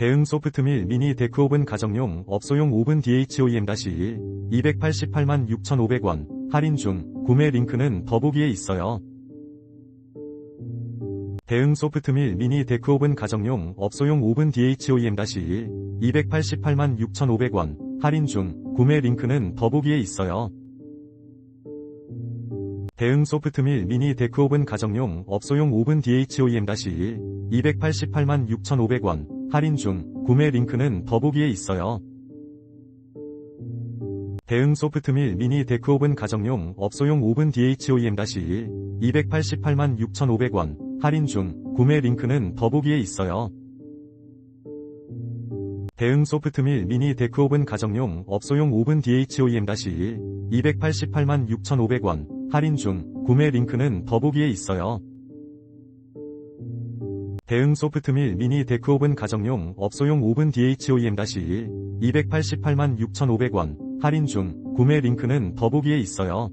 대응 소프트 밀 미니 데크 오븐 가정용 업소용 오븐 DHOEM-1 288만 6,500원. 할인 중. 구매 링크는 더보기에 있어요. 대응 소프트 밀 미니 데크 오븐 가정용 업소용 오븐 DHOEM-1 288만 6,500원. 할인 중. 구매 링크는 더보기에 있어요. 대응 소프트밀 미니 데크 오븐 가정용 업소용 오븐 DHOEM-1 288만 6,500원 할인 중 구매 링크는 더보기에 있어요. 대응 소프트밀 미니 데크 오븐 가정용 업소용 오븐 DHOEM-1 288만 6,500원 할인 중 구매 링크는 더보기에 있어요. 대응 소프트밀 미니 데크 오븐 가정용 업소용 오븐 DHOEM-1 288만 6,500원 할인 중 구매 링크는 더보기에 있어요. 대응 소프트밀 미니 데크 오븐 가정용 업소용 오븐 DHOEM-1 288만 6,500원 할인 중 구매 링크는 더보기에 있어요.